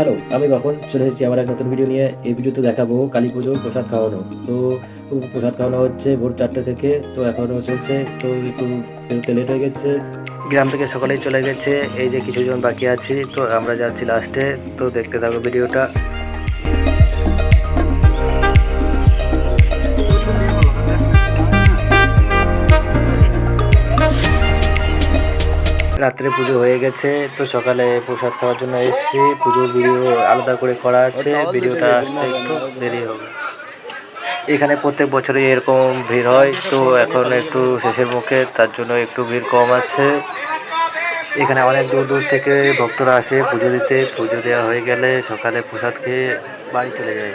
Hello, আমি কখন চলে এসেছি আমার এক নতুন ভিডিও নিয়ে। এই ভিডিওতে দেখাবো কালী পুজোর প্রসাদ খাওয়ানো। তো, প্রসাদ খাওয়ানো হচ্ছে ভোর চারটে থেকে, তো এখনও চলছে, তো একটু বেরোতে লেট হয়ে গেছে। গ্রাম থেকে সকালেই চলে গেছে, এই যে কিছুজন বাকি আছে, তো আমরা যাচ্ছি লাস্টে তো দেখতে থাকো ভিডিওটা রাত্রে পুজো হয়ে গেছে, তো সকালে প্রসাদ খাওয়ার জন্য এসেছি। পুজোর ভিডিও আলাদা করে করা আছে, ভিডিওটা আসতে একটু দেরি হবে। এখানে প্রত্যেক বছরই এরকম ভিড় হয়, তো এখন একটু শেষের মুখে, তার জন্য একটু ভিড় কম আছে। এখানে অনেক দূর দূর থেকে ভক্তরা আসে পুজো দিতে। পুজো দেওয়া হয়ে গেলে সকালে প্রসাদ খেয়ে বাড়ি চলে যায়।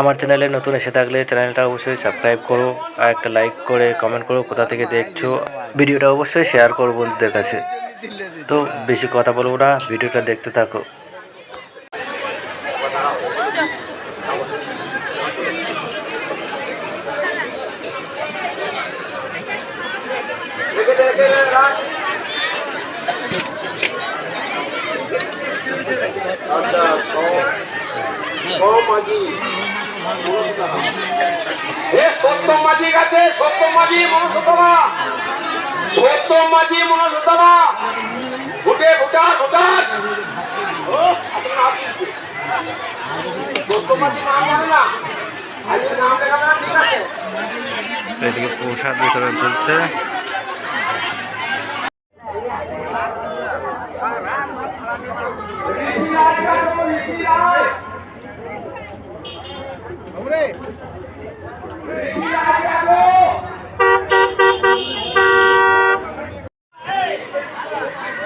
আমার চ্যানেলে নতুন এসে থাকলে চ্যানেলটা অবশ্যই সাবস্ক্রাইব করো, আর একটা লাইক করে কমেন্ট করো, কোথা থেকে দেখছ। ভিডিওটা অবশ্যই শেয়ার করো বন্ধুদের কাছে। তো বেশি কথা বলব না, ভিডিওটা দেখতে থাকো। সপ্তম মাঝি গেছে সপ্তম মাঝি মনসতমা সপ্তম মাঝি ভুটে ভুটান ও আপনার নাম কি? সপ্তম মাঝি নাম জানে না। এদিকে প্রসাদ বিতরণ চলছে।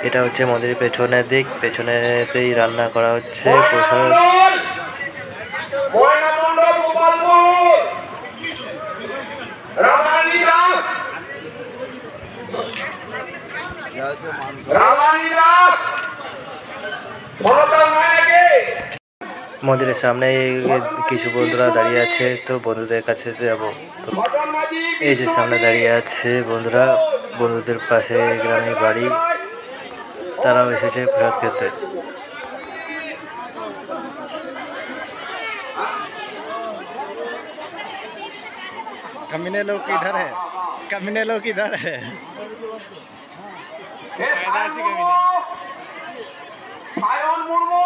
এটা হচ্ছে মন্দিরের পেছনের দিক। পেছনেতেই রান্না করা হচ্ছে প্রসাদ। মন্দিরের সামনে কিছু বন্ধুরা দাঁড়িয়ে আছে, তো বন্ধুদের কাছে যাব। এই যে সামনে দাঁড়িয়ে আছে বন্ধুরা, বন্ধুদের পাশে গ্রামে বাড়ি। তারাও এসেছে প্রসাদ খেতে कमीने लोग किधर है कमीने लोग किधर है সায়ন মুর্মু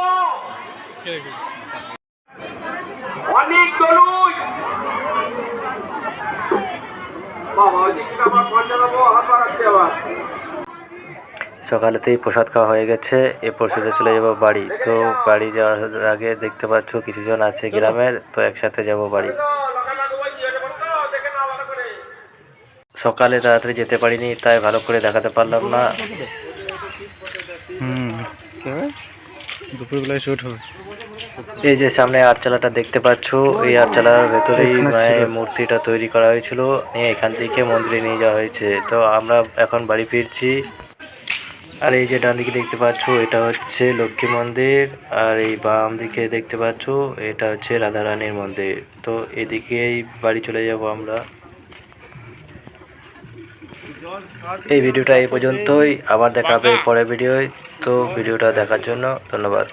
অনেক দলুই বাবা ওইদিকে আমার পঞ্চায়েত হাত বাড়াচ্ছে আবার সকালেতেই প্রসাদ খাওয়া হয়ে গেছে। এরপর সোজা চলে যাব বাড়ি। তো বাড়ি যাওয়ার আগে দেখতে পাচ্ছ কিছুজন আছে গ্রামের তো একসাথে যাব বাড়ি। সকালে তাড়াতাড়ি যেতে পারিনি তাই ভালো করে দেখাতে পারলাম না। হুম দুপুরবেলায় শ্যুট হবে। এই যে সামনে আটচালাটা দেখতে পাচ্ছ এই আটচালার ভেতরেই মায়ের মূর্তিটা তৈরি করা হয়েছিল। নিয়ে এখান থেকে মন্দিরে নিয়ে যাওয়া হয়েছে। তো আমরা এখন বাড়ি ফিরছি। আর এই যে ডান দিকে দেখতে পাচ্ছ, এটা হচ্ছে লক্ষ্মী মন্দির। আর এই বাম দিকে দেখতে পাচ্ছ, এটা হচ্ছে রাধারানীর মন্দির। তো এদিকেই বাড়ি চলে যাব আমরা। এই ভিডিওটা এই পর্যন্তই। আবার দেখাবে পরের ভিডিওয়। তো ভিডিওটা দেখার জন্য ধন্যবাদ।